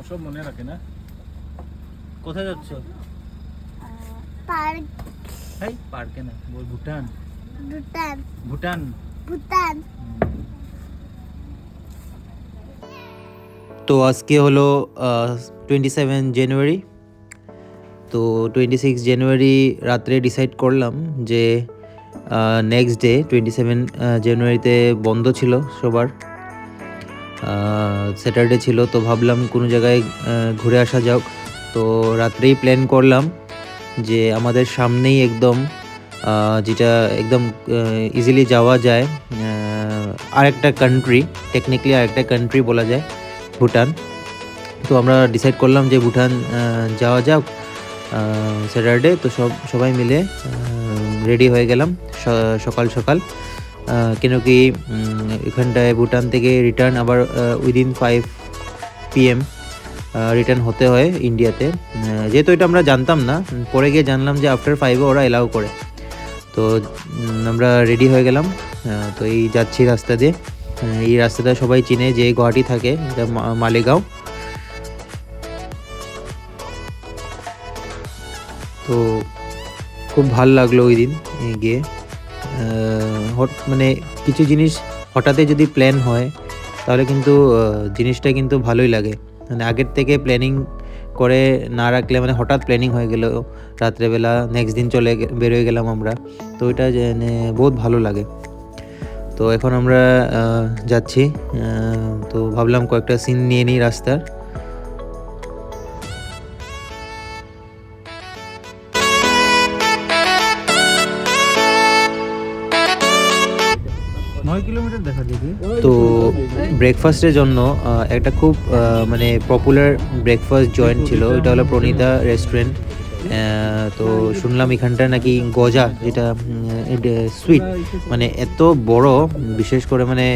ওসব মনে রাখে না। কোথায় যাচ্ছ? পার্ক। এই পার্কে না বল ভুটান। ভুটান। ভুটান। ভুটান। তো আজকে হলো টোয়েন্টি সেভেন জানুয়ারি তো টোয়েন্টি সিক্স জানুয়ারি রাত্রে ডিসাইড করলাম যে নেক্সট ডে টোয়েন্টি সেভেন জানুয়ারিতে বন্ধ ছিল সবার। স্যাটারডে ছিল, তো ভাবলাম কোনো জায়গায় ঘুরে আসা যাক। তো রাত্রেই প্ল্যান করলাম যে আমাদের সামনেই একদম যেটা একদম ইজিলি যাওয়া যায় আরেকটা কান্ট্রি টেকনিক্যালি আরেকটা কান্ট্রি বলা যায়, ভুটান। তো আমরা ডিসাইড করলাম যে ভুটান যাওয়া যাক স্যাটারডে তো সব, সবাই মিলে রেডি হয়ে গেলাম সকাল সকাল। কেন কি এখানটায় ভুটান থেকে রিটার্ন আবার উইদিন ফাইভ পিএম রিটার্ন হতে হয় ইন্ডিয়াতে যেহেতু এটা আমরা জানতাম না, পরে গিয়ে জানলাম যে আফটার ফাইভে ওরা এলাও করে। তো আমরা রেডি হয়ে গেলাম তো এই যাচ্ছি রাস্তা দিয়ে। এই রাস্তাটা সবাই চিনে যে গুয়াহাটি থাকে মালেগাঁও। তো, খুব ভালো লাগল ওই দিন গিয়ে। মানে কিছু জিনিস হঠাৎই যদি প্ল্যান হয়, তাহলে কিন্তু জিনিসটা কিন্তু ভালোই লাগে। মানে আগের থেকে প্ল্যানিং করে না রাখলে মানে হঠাৎ প্ল্যানিং হয়ে গেল রাত্রেবেলা নেক্সট দিন চলে বেরোয় গেলাম আমরা। তো মানে বহুত ভালো লাগে। তো এখন আমরা যাচ্ছি। তো ভাবলাম কয়েকটা সিন নিয়ে নিই রাস্তার। ব্রেকফাস্টের জন্য একটা খুব মানে পপুলার ব্রেকফাস্ট জয়েন্ট ছিল। এটা হলো প্রণীতা রেস্টুরেন্ট তো শুনলাম এখানটা নাকি গজা, যেটা সুইট মানে এত বড়, বিশেষ করে মানে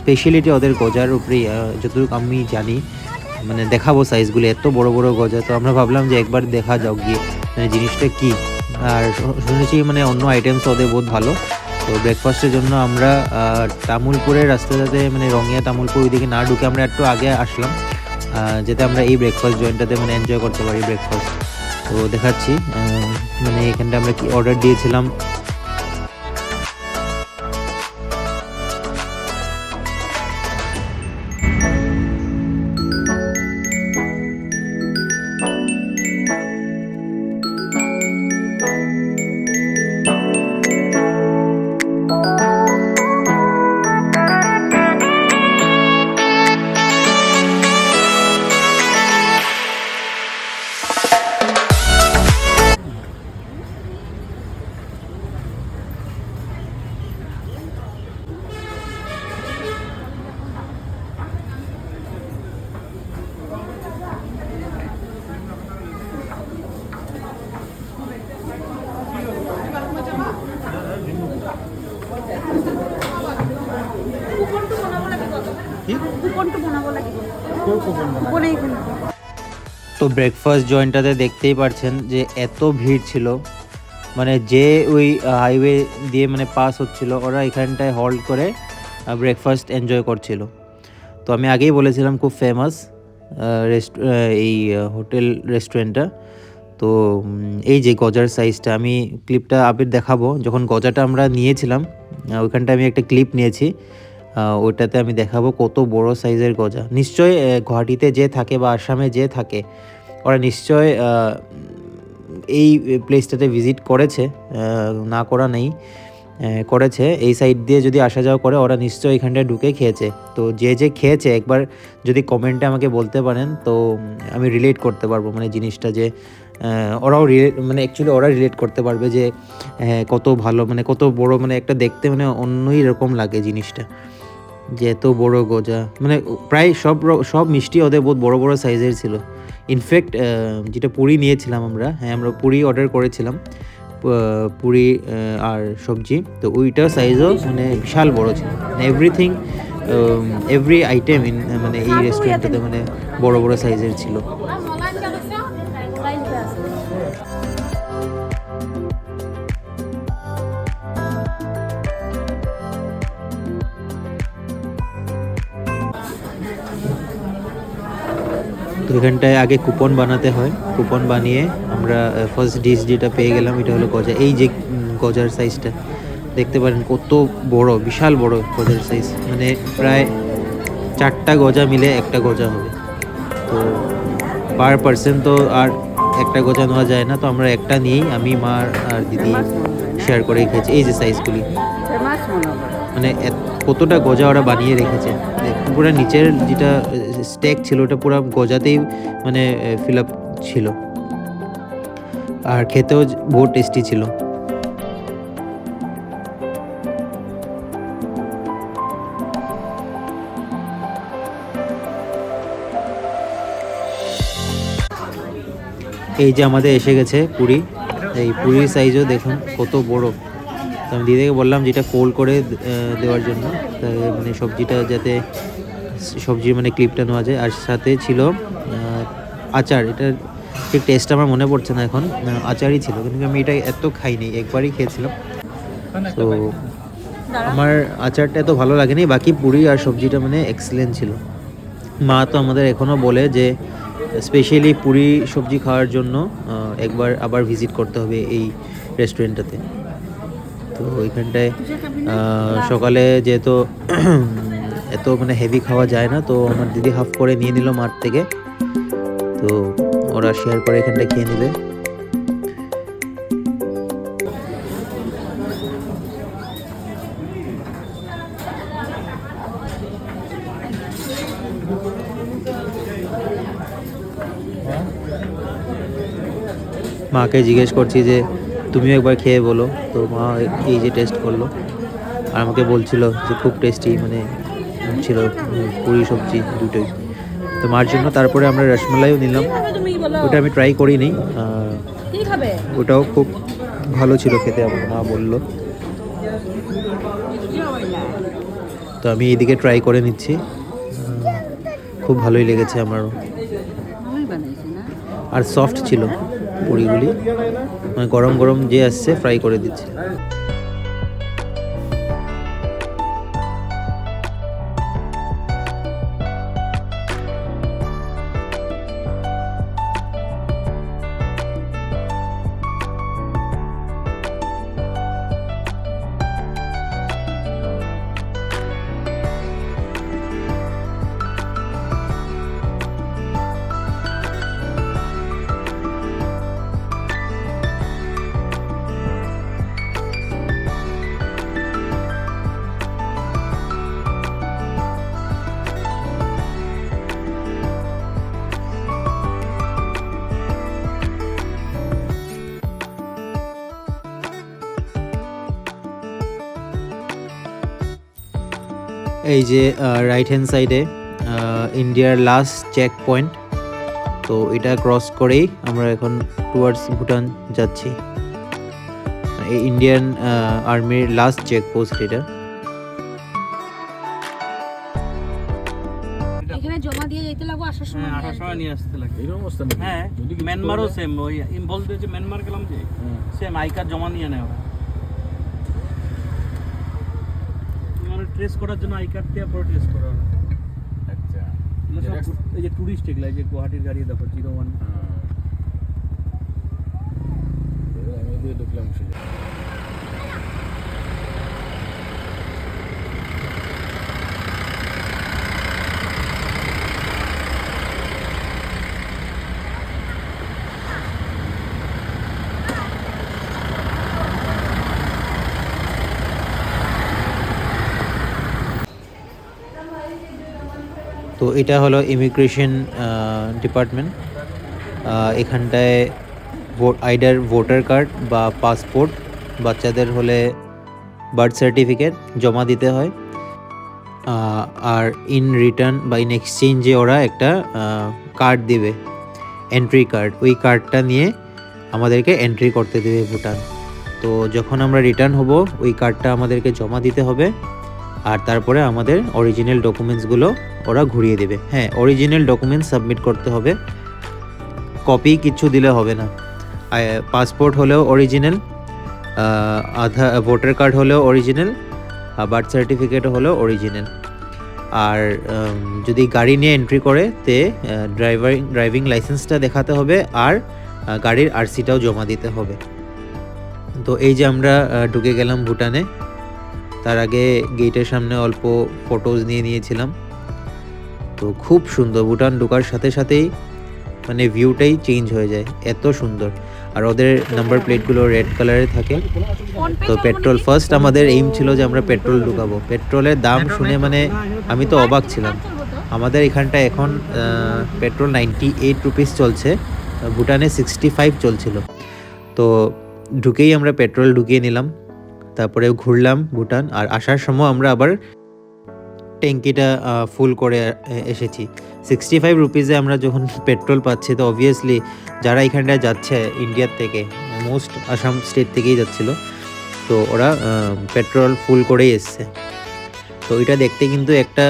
স্পেশালিটি ওদের গজার উপরেই যতটুকু আমি জানি মানে দেখাবো সাইজগুলো এত বড় বড় গজা। তো আমরা ভাবলাম যে একবার দেখা যাক গিয়ে মানে জিনিসটা কি। আর শুনেছি মানে অন্য আইটেমস ওদের বহুত ভালো। তো ব্রেকফাস্টের জন্য আমরা তামুলপুরের রাস্তাটাতে মানে রঙিয়া তামুলপুর ওইদিকে না ঢুকে আমরা একটু আগে আসলাম যাতে আমরা এই ব্রেকফাস্ট জয়েন্টটাতে মানে এনজয় করতে পারি ব্রেকফাস্ট তো দেখাচ্ছি মানে এখানটা আমরা কি অর্ডার দিয়েছিলাম তো ব্রেকফাস্ট জয়েন্টটাতে দেখতেই পারছেন যে এত ভিড় ছিল। মানে যে ওই হাইওয়ে দিয়ে মানে পাস হচ্ছিল, ওরা এখানটায় হল্ট করে ব্রেকফাস্ট এনজয় করছিল। তো আমি আগেই বলেছিলাম খুব ফেমাস রেস্ট এই হোটেল রেস্টুরেন্টটা তো এই যে গজার সাইজটা আমি ক্লিপটা আবির দেখাবো। যখন গজাটা আমরা নিয়েছিলাম ওইখানটা আমি একটা ক্লিপ নিয়েছি। আহ, ওইটাতে আমি দেখাবো কত বড় সাইজের গজা। নিশ্চয়ই আহ, গুয়াহাটিতে যে থাকে বা আসামে যে থাকে ওরা নিশ্চয় এই প্লেসটাতে ভিজিট করেছে না করা নেই করেছে। এই সাইড দিয়ে যদি আসা যাওয়া করে ওরা নিশ্চয়ই এখানটায় ঢুকে খেয়েছে। তো যে যে খেয়েছে একবার যদি কমেন্টে আমাকে বলতে পারেন তো আমি রিলেট করতে পারব। মানে জিনিসটা যে ওরাও রিলেট মানে অ্যাকচুয়ালি ওরা রিলেট করতে পারবে যে কত ভালো মানে কত বড় মানে একটা দেখতে মানে অন্যই রকম লাগে জিনিসটা। যে এত বড় গজা। মানে প্রায় সব সব মিষ্টি ওদের বহুত বড় বড় সাইজের ছিল। ইনফ্যাক্ট যেটা পুরি নিয়েছিলাম আমরা হ্যাঁ আমরা পুরি অর্ডার করেছিলাম পুরি আর সবজি। তো ওইটার সাইজও মানে বিশাল বড় ছিল। এভরিথিং এভরি আইটেম ইন মানে এই রেস্টুরেন্টটাতে মানে বড় বড় সাইজের ছিল। তো এখানটায় আগে কুপন বানাতে হয়। কুপন বানিয়ে আমরা ফার্স্ট ডিশ যেটা পেয়ে গেলাম এটা হলো গজা। এই যে গজার সাইজটা দেখতে পারেন কত বড় বিশাল বড় গজার সাইজ মানে প্রায় চারটা গজা মিলে একটা গজা হবে। তো পার পার্সন তো আর একটা গজা নেওয়া যায় না তো আমরা একটা নিয়েই আমি মা আর দিদি শেয়ার করে খেয়েছি। এই যে সাইজগুলি মনে কতটা গজা ওরা বানিয়ে রেখেছে। পুরো নিচের যেটা স্ট্যাক ছিল, ওটা পুরো গজাতেই মানে ফিল আপ ছিল। আর খেতেও বহু টেস্টি ছিল। এই যে আমাদের এসে গেছে পুরি। এই পুরীর সাইজও দেখুন, কত বড়। তো আমি দিদিকে বললাম যেটা ফোল্ড করে দেওয়ার জন্য। মানে সবজিটা যাতে সবজির মানে ক্লিপটা নেওয়া যায়। আর সাথে ছিল আচার। এটা ঠিক টেস্ট আমার মনে পড়ছে না এখন। আচারই ছিল, কিন্তু আমি এটা এত খাইনি, একবারই খেয়েছিলাম। তো আমার আচারটা এত ভালো লাগেনি, বাকি পুরি আর সবজিটা মানে এক্সেলেন্ট ছিল। মা তো আমাদের এখনও বলে যে স্পেশালি পুরি সবজি খাওয়ার জন্য একবার আবার ভিজিট করতে হবে এই রেস্টুরেন্টটাতে তো ওইখানটায় সকালে যেহেতু এত মানে হেভি খাওয়া যায় না, তো আমার দিদি হাফ করে নিয়ে নিল মাঠ থেকে। তো ওরা শেয়ার করে এখানটা খেয়ে নিবে। মাকে জিজ্ঞেস করছি যে তুমিও একবার খেয়ে বলো। তো মা এই যে টেস্ট করল আর আমাকে বলছিল যে খুব টেস্টি মানে ছিল পুরি সবজি দুটোই। তো মার জন্য তারপরে আমরা রসমালাইও নিলাম। ওটা আমি ট্রাই করিনি ওটাও খুব ভালো ছিল খেতে আমার মা বলল। তো আমি এইদিকে ট্রাই করে নিচ্ছি। খুব ভালোই লেগেছে আমারও। আর সফট ছিল পুরিগুলি। মানে গরম গরম যে আসছে ফ্রাই করে দিচ্ছে। এই যে রাইট হ্যান্ড সাইডে ইন্ডিয়ার লাস্ট চেক পয়েন্ট তো এটা ক্রস করেই আমরা এখন টুয়ার্ডস ভুটান যাচ্ছি। এই ইন্ডিয়ান আর্মির লাস্ট চেক পোস্ট এটা। এখানে জমা দিয়ে যেতে লাগবো আসার সময় হ্যাঁ নিয়ে আসার সময় নিয়ে আসতে লাগে এরকম অবস্থা হ্যাঁ মিয়ানমারও সেম ওই দিয়ে যে মিয়ানমার গেলাম যে। সেম আই কার্ড জমা নিয়ে নেয় ওরা মানে ট্রেস করার জন্য আই কার্ড দিয়ে পরে ট্রেস করা হবে আচ্ছা? এই যে টুরিস্ট এগুলো যে গুয়াহাটির গাড়ি দেখো জিরো ওয়ান হ্যাঁ। এবার আমি ঢুকলাম সোজা। এটা হলো ইমিগ্রেশন ডিপার্টমেন্ট এখানটায় ভোট আইডার ভোটার কার্ড বা পাসপোর্ট বাচ্চাদের হলে বার্থ সার্টিফিকেট জমা দিতে হয়। আর ইন রিটার্ন বা ইন এক্সচেঞ্জে ওরা একটা কার্ড দিবে এন্ট্রি কার্ড ওই কার্ডটা নিয়ে আমাদেরকে এন্ট্রি করতে দেবে ভুটান তো যখন আমরা রিটার্ন হব, ওই কার্ডটা আমাদেরকে জমা দিতে হবে। আর তারপরে আমাদের অরিজিনাল ডকুমেন্টসগুলো ওরা ঘুরিয়ে দেবে। হ্যাঁ অরিজিনাল ডকুমেন্টস সাবমিট করতে হবে। কপি কিছু দিলে হবে না। পাসপোর্ট হলেও অরিজিনাল আধার ভোটার কার্ড হলেও অরিজিনাল বার্থ সার্টিফিকেট হলেও অরিজিনাল আর যদি গাড়ি নিয়ে এন্ট্রি করে, তে ড্রাইভার ড্রাইভিং লাইসেন্সটা দেখাতে হবে, আর গাড়ির আরসিটাও জমা দিতে হবে। তো এই যে আমরা ঢুকে গেলাম ভুটানে। তার আগে গেটের সামনে অল্প ফটোজ নিয়ে নিয়েছিলাম। তো খুব সুন্দর, ভুটান ঢোকার সাথে সাথেই মানে ভিউটাই চেঞ্জ হয়ে যায়, এত সুন্দর। আর ওদের নাম্বার প্লেটগুলো রেড কালারে থাকে। তো পেট্রোল ফার্স্ট আমাদের এইম ছিল যে আমরা পেট্রোল ঢুকাবো। পেট্রোলের দাম শুনে মানে আমি তো অবাক ছিলাম। আমাদের এখানটা এখন পেট্রোল নাইনটি এইট রুপিস চলছে, ভুটানে সিক্সটি ফাইভ চলছিল। তো ঢুকেই আমরা পেট্রোল ঢুকিয়ে নিলাম। তারপরে ঘুরলাম ভুটান, আর আসার সময় আমরা আবার ট্যাঙ্কিটা ফুল করে এসেছি। সিক্সটি ফাইভ রুপিসে আমরা যখন পেট্রোল পাচ্ছি, তো অবভিয়াসলি যারা এখানটায় যাচ্ছে ইন্ডিয়ার থেকে মোস্ট আসাম স্টেট থেকেই যাচ্ছিল, তো ওরা পেট্রোল ফুল করেই এসছে। তো এটা দেখতে কিন্তু একটা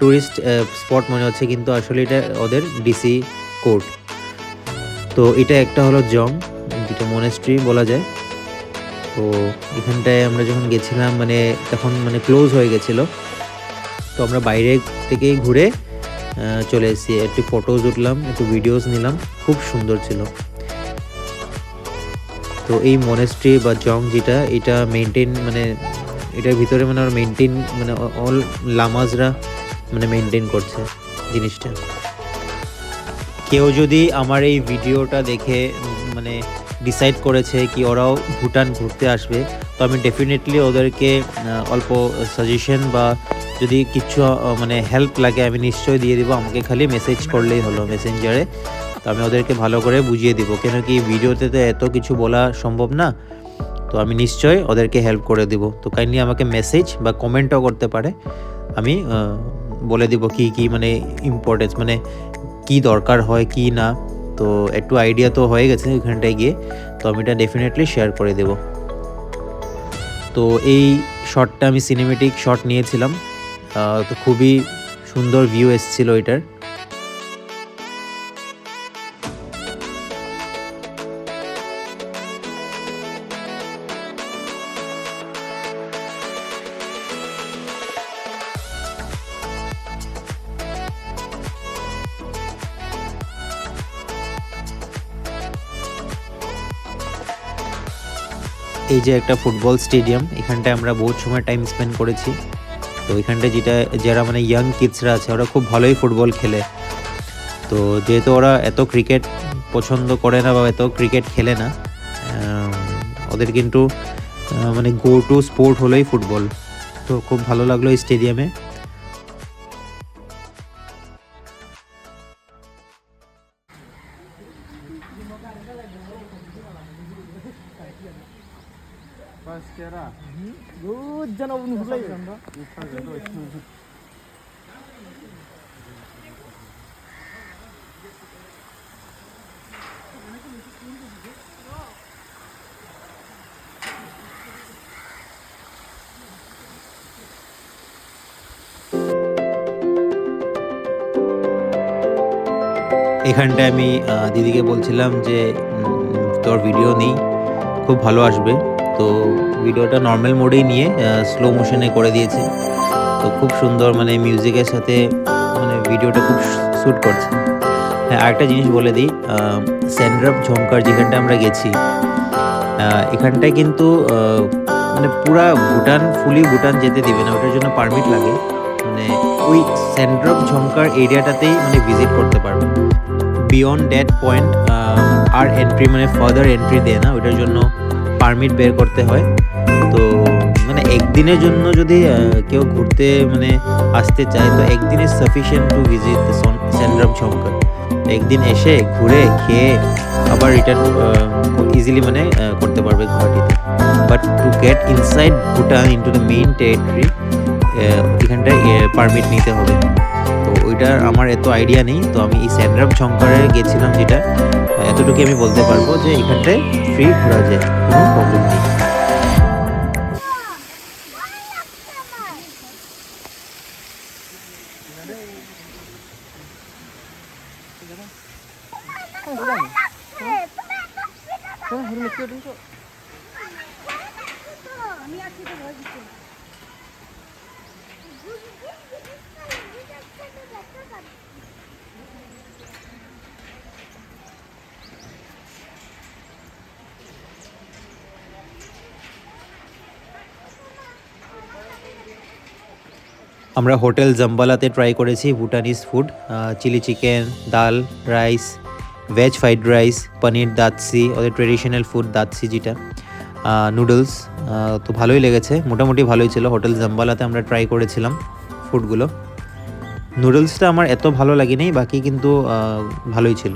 ট্যুরিস্ট স্পট মনে হচ্ছে, কিন্তু আসলে এটা ওদের ডিসি কোর্ট তো এটা একটা হলো জং, যেটা মনেস্ট্রি বলা যায়। তো এখানটায় আমরা যখন গেছিলাম মানে তখন মানে ক্লোজ হয়ে গেছিল। তো আমরা বাইরে থেকেই ঘুরে চলে এসেছি। একটু ফটোজ উঠলাম, একটু ভিডিওস নিলাম। খুব সুন্দর ছিল। তো এই মনেস্ট্রি বা জং যেটা, এটা মেনটেন মানে এটার ভিতরে মানে ওর মেনটেন মানে অল লামাজরা মানে মেনটেন করছে জিনিসটা। কেউ যদি আমার এই ভিডিওটা দেখে মানে ডিসাইড করেছে কি ওরাও ভুটান ঘুরতে আসবে। তো আমি ডেফিনেটলি ওদেরকে অল্প সাজেশন বা যদি কিছু মানে হেল্প লাগে, আমি নিশ্চয়ই দিয়ে দিব। আমাকে খালি মেসেজ করলেই হলো মেসেঞ্জারে তো আমি ওদেরকে ভালো করে বুঝিয়ে দিব। কেন কি ভিডিওতে তো এত কিছু বলা সম্ভব না। তো আমি নিশ্চয়ই ওদেরকে হেল্প করে দিব। তো কাইন্ডলি আমাকে মেসেজ বা কমেন্টও করতে পারে। আমি বলে দিব কি কি মানে ইম্পর্টেন্স মানে কি দরকার হয়, কি না। তো একটু আইডিয়া তো হয়ে গেছে ওইখানটায় গিয়ে, তো আমি এটা ডেফিনেটলি শেয়ার করে দেব। তো এই শটটা আমি সিনেমেটিক শট নিয়েছিলাম। তো খুবই সুন্দর ভিউ এসেছিল এটার। এই যে একটা ফুটবল স্টেডিয়াম, এখানটায় আমরা বহুত সময় টাইম স্পেন্ড করেছি। তো এখানটায় যেটা, যারা মানে ইয়াং কিডসরা আছে, ওরা খুব ভালোই ফুটবল খেলে। তো যেহেতু ওরা এত ক্রিকেট পছন্দ করে না বা এত ক্রিকেট খেলে না ওদের কিন্তু মানে গো টু স্পোর্ট হলোই ফুটবল। তো খুব ভালো লাগল এই স্টেডিয়ামে এখানটায় আমি দিদিকে বলছিলাম যে তোর ভিডিও নেই, খুব ভালো আসবে। তো ভিডিওটা নর্মাল মোডেই নিয়ে স্লো মোশনে করে দিয়েছে। তো খুব সুন্দর মানে মিউজিকের সাথে মানে ভিডিওটা খুব শ্যুট করছে। হ্যাঁ আরেকটা জিনিস বলে দিই স্যান্ড্রাপ ঝঙ্কার যেখানটা আমরা গেছি এখানটায় কিন্তু মানে পুরা ভুটান ফুলি ভুটান যেতে দেবে না, ওটার জন্য পারমিট লাগে। মানে ওই স্যান্ড্রপ ঝঙ্কার এরিয়াটাতেই মানে ভিজিট করতে পারবে। বিয়ন্ড দ্যাট পয়েন্ট আর এন্ট্রি মানে ফার্দার এন্ট্রি দেয় না ওটার জন্য পারমিট বের করতে হয়। তো মানে একদিনের জন্য যদি কেউ ঘুরতে মানে আসতে চায়, তো একদিন is sufficient to visit Samdrup Jongkhar একদিন এসে ঘুরে, খেয়ে আবার রিটার্ন ইজিলি মানে করতে পারবে গুয়াহাটিতে। But to get inside Bhutan into the main territory এখানটায় পারমিট নিতে হবে তো ওইটার আমার এত আইডিয়া নেই তো আমি এই স্যান্ড্রাম শঙ্করে গেছিলাম যেটা এতটুকু আমি বলতে পারব যে এখানটায় ফ্রি ঘোরা যায় কোনো প্রবলেম নেই আমি তো ভয় দিচ্ছি আমরা হোটেল জম্বালাতে ট্রাই করেছি Bhutanese food chilli chicken dal rice veg fried rice paneer datshi ওদের ট্রেডিশনাল ফুড দাতসি যেটা। নুডলস তো ভালোই লেগেছে। মোটামুটি ভালোই ছিল। হোটেল জাম্বালাতে আমরা ট্রাই করেছিলাম ফুডগুলো নুডলসটা আমার এত ভালো লাগেনি, বাকি কিন্তু ভালোই ছিল।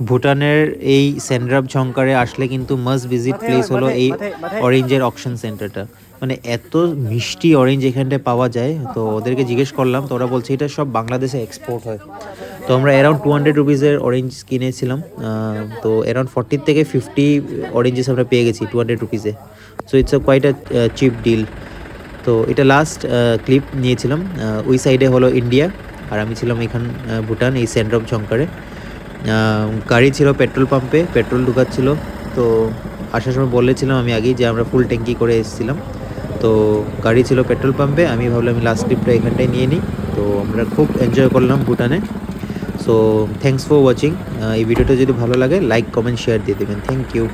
ভুটানের এই সেন্ড্রাব ঝংকারে আসলে কিন্তু মাস্ট ভিজিট প্লেস হলো এই অরেঞ্জের অকশন সেন্টারটা। মানে এত মিষ্টি অরেঞ্জ এখানটায় পাওয়া যায় তো ওদেরকে জিজ্ঞেস করলাম তো ওরা বলছে এটা সব বাংলাদেশে এক্সপোর্ট হয়। তো আমরা অ্যারাউন্ড টু হান্ড্রেড রুপিসের অরেঞ্জ কিনেছিলাম তো অ্যারাউন্ড ফর্টির থেকে ফিফটি অরেঞ্জেস আমরা পেয়ে গেছি two hundred রুপিসে so it's a quite a cheap deal তো এটা লাস্ট ক্লিপ নিয়েছিলাম আহ, ওই সাইডে হলো ইন্ডিয়া আর আমি ছিলাম এখান ভুটান এই সেন্ট্রাম ঝঙ্কারে আহ, গাড়ি ছিল, পেট্রোল পাম্পে, পেট্রোল ঢুকাচ্ছিল। তো আসার সময় বলেছিলাম আমি আগেই যে আমরা ফুল ট্যাঙ্কি করে এসেছিলাম। তো গাড়ি ছিল পেট্রোল পাম্পে, আমি ভাবলাম আমি লাস্ট ট্রিপটা এখানটায় নিয়ে নিই। তো আমরা খুব এনজয় করলাম ভুটানে। সো থ্যাংকস ফর ওয়াচিং এই ভিডিওটা যদি ভালো লাগে লাইক কমেন্ট শেয়ার দিয়ে দেবেন। Thank you